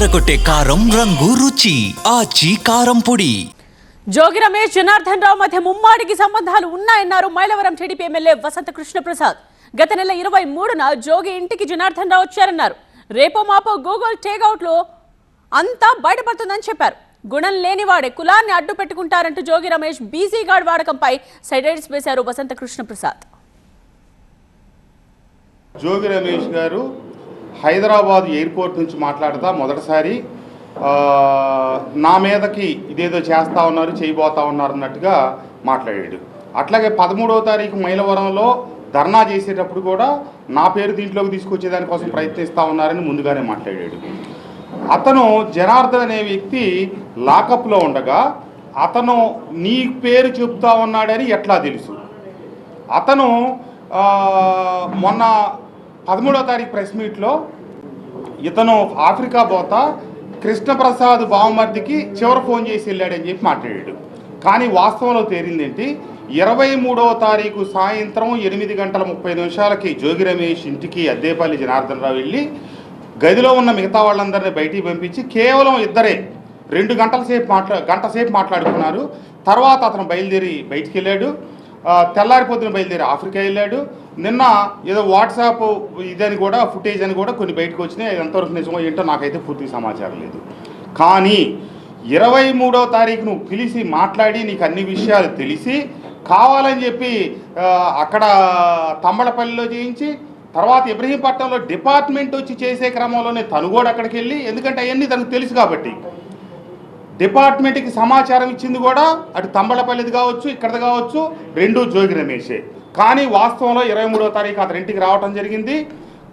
అదరగొట్టే కారం రంగు రుచి ఆచి కారం పొడి. జోగి రమేష్ జనార్దన్ రావు మధ్య ముమ్మాడికి సంబంధాలు ఉన్నాయన్నారు మైలవరం టీడీపీ ఎమ్మెల్యే వసంత కృష్ణప్రసాద్. గత నెల ఇరవై మూడున జోగి ఇంటికి జనార్దన్ రావు వచ్చారన్నారు. రేపో మాపో గూగుల్ టేక్అవుట్లో అంతా బయటపడుతుందని చెప్పారు. గుణం లేనివాడే కులాన్ని అడ్డు పెట్టుకుంటారంటూ జోగి రమేష్ బీసీ గార్డ్ వాడకంపై సైడైడ్స్ వేశారు వసంత కృష్ణప్రసాద్. జోగి రమేష్ గారు హైదరాబాద్ ఎయిర్పోర్ట్ నుంచి మాట్లాడతా మొదటిసారి. నా మీదకి ఇదేదో చేస్తా ఉన్నారు చేయబోతా ఉన్నారు అన్నట్టుగా మాట్లాడాడు. అట్లాగే పదమూడవ తారీఖు మైలవరంలో ధర్నా చేసేటప్పుడు కూడా నా పేరు దీంట్లోకి తీసుకొచ్చేదానికోసం ప్రయత్నిస్తూ ఉన్నారని ముందుగానే మాట్లాడాడు. అతను జనార్దన్ అనే వ్యక్తి లాకప్లో ఉండగా అతను నీ పేరు చెప్తా ఉన్నాడని ఎట్లా తెలుసు? అతను మొన్న పదమూడో తారీఖు ప్రెస్ మీట్లో ఇతను ఆఫ్రికా పోత కృష్ణప్రసాద్ బావమర్దికి చివరి ఫోన్ చేసి వెళ్ళాడని చెప్పి మాట్లాడాడు. కానీ వాస్తవంలో తేలిందేంటి? ఇరవై మూడవ తారీఖు సాయంత్రం ఎనిమిది గంటల ముప్పై నిమిషాలకి జోగి రమేష్ ఇంటికి అద్దేపల్లి జనార్దన్ రావు వెళ్ళి గదిలో ఉన్న మిగతా వాళ్ళందరినీ బయటికి పంపించి కేవలం ఇద్దరే రెండు గంటల సేపు మాట్లా గంట సేపు మాట్లాడుకున్నారు. తర్వాత అతను బయలుదేరి బయటికి వెళ్ళాడు. తెల్లారిపోతున్న బయలుదేరి ఆఫ్రికా వెళ్ళాడు. నిన్న ఏదో వాట్సాప్ ఇదని కూడా ఫుటేజ్ అని కూడా కొన్ని బయటకు వచ్చినాయి. అది ఎంతవరకు నిజమో ఏంటో నాకైతే పూర్తి సమాచారం లేదు. కానీ ఇరవై మూడో తారీఖు నువ్వు పిలిచి మాట్లాడి నీకు అన్ని విషయాలు తెలిసి కావాలని చెప్పి అక్కడ తమ్మడపల్లిలో చేయించి తర్వాత ఇబ్రహీంపట్నంలో డిపార్ట్మెంట్ వచ్చి చేసే క్రమంలోనే తను కూడా అక్కడికి వెళ్ళి ఎందుకంటే అవన్నీ తనకు తెలుసు కాబట్టి. డిపార్ట్మెంట్కి సమాచారం ఇచ్చింది కూడా అటు తంబళపల్లిది కావచ్చు ఇక్కడది కావచ్చు రెండు జోగి రమేషే. కానీ వాస్తవంలో ఇరవై మూడో తారీఖు అతని ఇంటికి రావడం జరిగింది.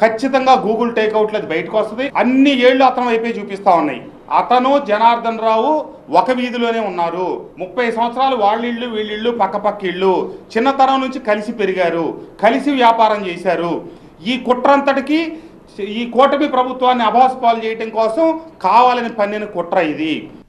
ఖచ్చితంగా గూగుల్ టేక్అవుట్లు అది బయటకు వస్తుంది. అన్ని ఏళ్ళు అతను వైపే చూపిస్తా ఉన్నాయి. అతను జనార్దన్ రావు ఒక వీధిలోనే ఉన్నారు. ముప్పై సంవత్సరాలు వాళ్ళ ఇళ్ళు వీళ్ళిళ్ళు పక్క పక్క ఇళ్ళు. చిన్నతనం నుంచి కలిసి పెరిగారు కలిసి వ్యాపారం చేశారు. ఈ కుట్రంతటికి ఈ కూటమి ప్రభుత్వాన్ని అభాసుపాలు చేయటం కోసం కావాలని పన్నిన కుట్ర ఇది.